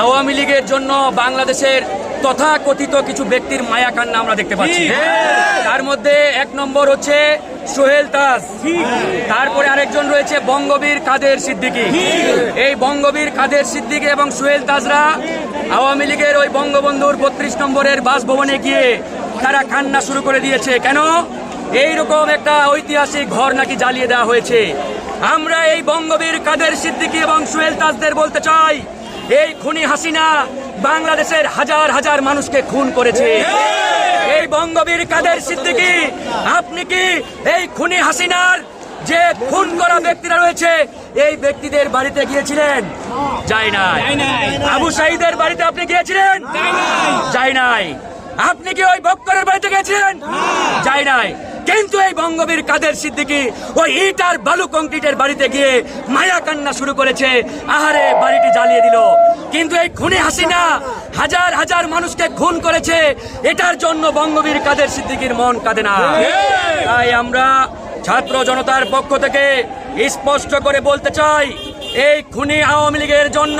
আওয়ামী লীগের জন্য বাংলাদেশের তথাকথিত কিছু ব্যক্তির মায়া কান্না আমরা দেখতে পাচ্ছি। তার মধ্যে এক নম্বর হচ্ছে সোহেল তাজ। তারপরে আরেকজন রয়েছে বঙ্গবীর কাদের সিদ্দিকি। এই বঙ্গবীর কাদের সিদ্দিকি এবং সোহেল তাজরা আওয়ামী লীগের ওই বঙ্গবন্ধুর বত্রিশ নম্বরের বাসভবনে গিয়ে তারা কান্না শুরু করে দিয়েছে। কেন? এইরকম একটা ঐতিহাসিক ঘর নাকি জ্বালিয়ে দেওয়া হয়েছে। আমরা এই বঙ্গবীর কাদের সিদ্দিকি এবং সোহেল তাজদের বলতে চাই এই খুনি হাসিনা বাংলাদেশের হাজার হাজার মানুষকে খুন করেছে। এই বঙ্গবীর কাদের সিদ্দিকি আপনি কি এই খুনি হাসিনার যে খুন করা ব্যক্তিরা রয়েছে এই ব্যক্তিদের বাড়িতে গিয়েছিলেন? যাই নাই। আবু সাইদের বাড়িতে আপনি গিয়েছিলেন? যাই নাই। আপনি কি ওই বক্করের বাড়িতে গেছিলেন যাই নাই। কিন্তু এই বঙ্গবীর কাদের সিদ্দিকী ওই ইট আর বালু কংক্রিটের বাড়িতে গিয়ে মায়া কান্না শুরু করেছে। আহারে বাড়িটি জ্বালিয়ে দিল। কিন্তু এই খুনি হাসিনা হাজার হাজার মানুষকে খুন করেছে। এটার জন্য বঙ্গবীর কাদের সিদ্দিকীর মন কাঁদে না। তাই আমরা ছাত্র জনতার পক্ষ থেকে স্পষ্ট করে বলতে চাই এই খুনি আওয়ামী লীগের জন্য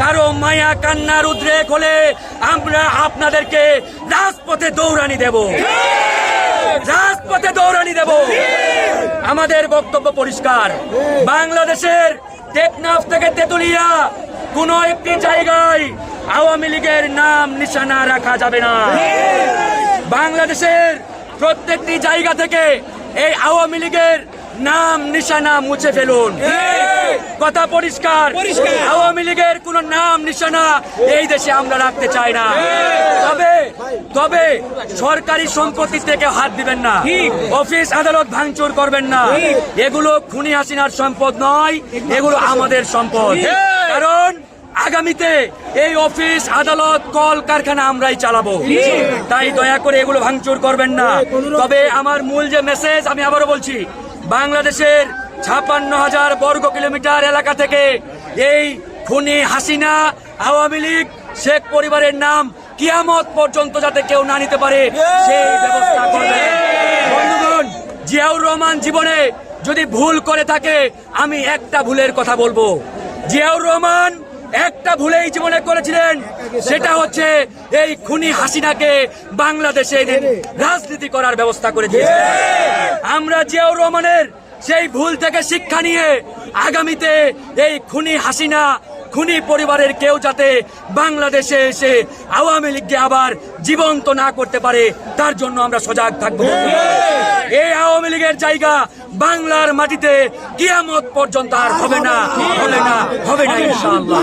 কারও মায়া কান্নার উদ্রেক হলে আমরা আপনাদেরকে রাজপথে দৌড়ানি দেব। রাজপথে দৌড়ানি দেব। আমাদের বক্তব্য পরিষ্কার। বাংলাদেশের টেকনাফ থেকে তেতুলিয়া কোন একটি জায়গায় আওয়ামী লীগের নাম নিশানা রাখা যাবে না। বাংলাদেশের প্রত্যেকটি জায়গা থেকে এই আওয়ামী লীগের নাম নিশানা মুছে ফেলুন। কথা পরিষ্কার। আওয়ামী লীগের কোন নাম নিশানা এই দেশে আমরা রাখতে চাই না। তবে তবে সরকারি সম্পত্তি থেকে হাত দিবেন না। অফিস আদালত ভাঙচুর করবেন না। এগুলো খুনি হাসিনার সম্পদ নয় এগুলো আমাদের সম্পদ। কারণ আগামীতে এই অফিস আদালত কল কারখানা আমরাই চালাবো। তাই দয়া করে এগুলো ভাঙচুর করবেন না। তবে আমার মূল যে মেসেজ আমি আবারও বলছি বাংলাদেশের ছাপ্পান্ন হাজার বর্গ কিলোমিটার এলাকা থেকে এই খুনি হাসিনা, আওয়ামী লীগ, শেখ পরিবারের নাম কিয়ামত পর্যন্ত যাতে কেউ না নিতে পারে, সেই ব্যবস্থা করবে। বন্ধুগণ, জিয়াউর রহমান জীবনে যদি ভুল করে থাকে, আমি একটা ভুলের কথা বলব। জিয়াউর রহমান একটা ভুলেই জীবনে করেছিলেন। সেটা হচ্ছে এই খুনি হাসিনাকে বাংলাদেশে রাজনীতি করার ব্যবস্থা করে দিয়েছিলেন আমরা জিয়াউর রহমানের সেই ভুল থেকে শিক্ষা নিয়ে আগামীতে এই খুনি হাসিনা, খুনি পরিবারের কেউ যাতে বাংলাদেশে এসে আওয়ামী লীগকে আবার জীবন্ত না করতে পারে, তার জন্য আমরা সজাগ থাকব। এই আওয়ামী লীগের জায়গা বাংলার মাটিতে কিয়ামত পর্যন্ত আর হবে না হবে না। হবে না ইনশাআল্লাহ।